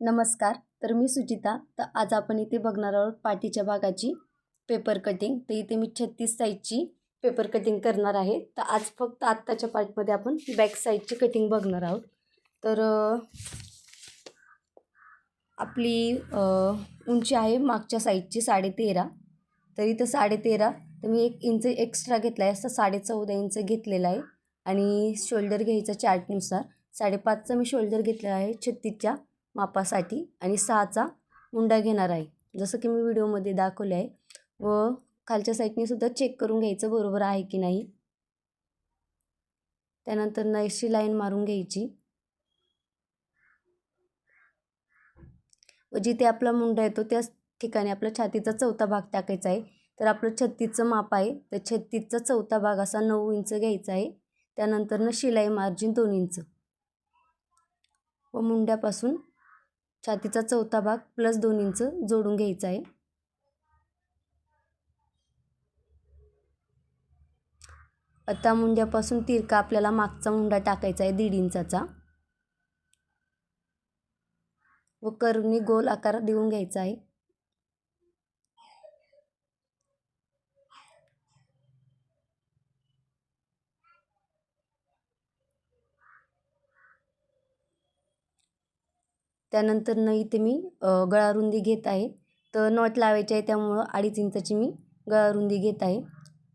नमस्कार तर मी सुचिता तर आज आपण इथे बघणार आहोत पाठीच्या भागाची पेपर कटिंग तर इथे मी छत्तीस साईजची पेपर कटिंग करणार आहे. तर आज फक्त आत्ताच्या पार्टमध्ये आपण बॅक साईडची कटिंग बघणार आहोत. तर आपली उंची आहे मागच्या साईजची साडेतेरा. तर इथं साडेतेरा. तर मी एक इंच एक्स्ट्रा घेतला आहे. असं साडे चौदा इंच घेतलेला आहे. आणि शोल्डर घ्यायचा चार्टनुसार साडेपाचचा मी शोल्डर घेतलेला आहे छत्तीसच्या. मापासाठी आणि सहाचा मुंडा घेणार आहे. जसं की मी व्हिडिओमध्ये दाखवले आहे. व खालच्या साईडने सुद्धा चेक करून घ्यायचं बरोबर आहे की नाही. त्यानंतर नैशी लाईन मारून घ्यायची. व जिथे आपला मुंडा येतो त्याच ठिकाणी आपला छातीचा चौथा भाग टाकायचा आहे. तर आपलं छत्तीसचं माप आहे. तर छत्तीसचा चौथा भाग असा नऊ इंच घ्यायचा आहे. त्यानंतरनं शिलाई मार्जिन दोन इंच. व मुंड्यापासून छातीचा चौथा भाग प्लस दोन इंच जोडून घ्यायचा आहे. आता मुंड्यापासून तिरका आपल्याला मागचा मुंडा टाकायचा आहे दीड इंचाचा. व करुनी गोल आकार देऊन घ्यायचा आहे. त्यानंतर न इथे मी गळारुंदी घेत आहे. तर नॉट लावायची आहे त्यामुळं अडीच इंचाची मी गळारुंदी घेत आहे.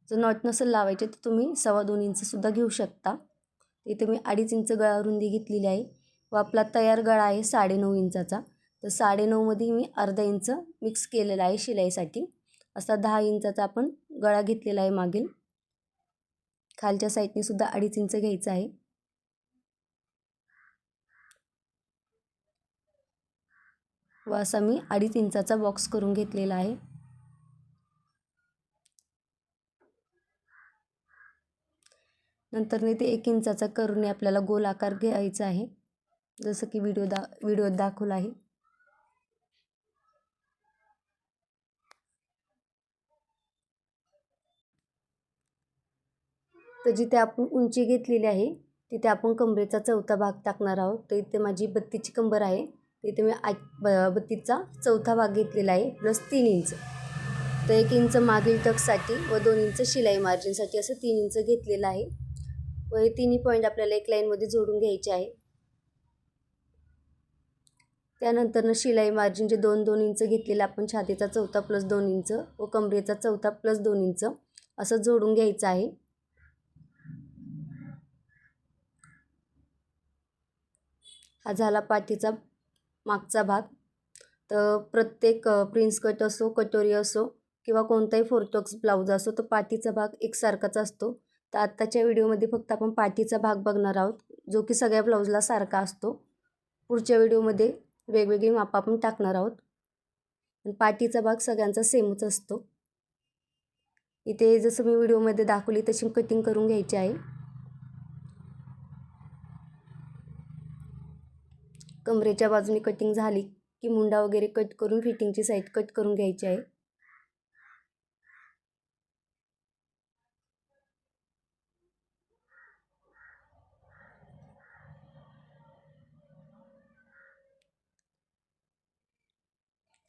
जर नॉट नसेल लावायचे तर तुम्ही सव्वा दोन इंचसुद्धा घेऊ शकता. इथे मी अडीच इंच गळारुंदी घेतलेली आहे. व आपला तयार गळा आहे साडेनऊ इंचाचा. तर साडेनऊमध्ये मी अर्धा इंच मिक्स केलेला आहे शिलाईसाठी. असा दहा इंचाचा आपण गळा घेतलेला आहे मागील. खालच्या साईडनेसुद्धा अडीच इंच घ्यायचं आहे. व असा मी अडीच इंचाचा बॉक्स करून घेतलेला आहे. नंतर ते एक इंचाचा करून आपल्याला गोल आकार घ्यायचा आहे. जसं की व्हिडिओ दा व्हिडिओत दाखवला आहे. तर जिथे आपण उंची घेतलेली आहे तिथे आपण कमरेचा चौथा भाग टाकणार आहोत. तर इथे माझी बत्तीची कंबर आहे. इथे मी आ ब बत्तीसचा चौथा भाग घेतलेला आहे. प्लस तीन इंच. तर एक इंच मागील टकसाठी व दोन इंच शिलाई मार्जिनसाठी असं तीन इंच घेतलेलं आहे. व हे तिन्ही पॉईंट आपल्याला एक लाईनमध्ये जोडून घ्यायचे आहे. त्यानंतरनं शिलाई मार्जिन जे दोन दोन इंच घेतलेलं आपण छातीचा चौथा प्लस दोन इंच व कमरेचा चौथा प्लस दोन इंच असं जोडून घ्यायचं आहे. हा झाला पाठीचा मागचा भाग. तर प्रत्येक प्रिन्स कट असो कटोरी असो किंवा कोणताही फोरटॉक्स ब्लाऊज असो तर पाठीचा भाग एकसारखाच असतो. तर आत्ताच्या व्हिडिओमध्ये फक्त आपण पाठीचा भाग बघणार आहोत जो की सगळ्या ब्लाऊजला सारखा असतो. पुढच्या व्हिडिओमध्ये वेगवेगळी माप आपण टाकणार आहोत. पाठीचा भाग सगळ्यांचा सेमच असतो. इथे जसं मी व्हिडिओमध्ये दाखवली तशी कटिंग करून घ्यायची आहे. कमरेच्या बाजूने कटिंग झाली की मुंडा वगैरे कट करून फिटिंगची साईड कट करून घ्यायची आहे.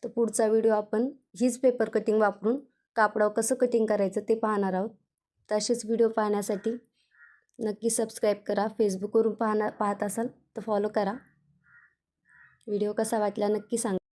तर पुढचा व्हिडिओ आपण हीच पेपर कटिंग वापरून कापडावर कसं कटिंग करायचं ते पाहणार आहोत. तसेच व्हिडिओ पाहण्यासाठी नक्की सबस्क्राईब करा. फेसबुकवरून पाहणार पाहत असाल तर फॉलो करा. व्हिडिओ कसा वाटला नक्की सांगा.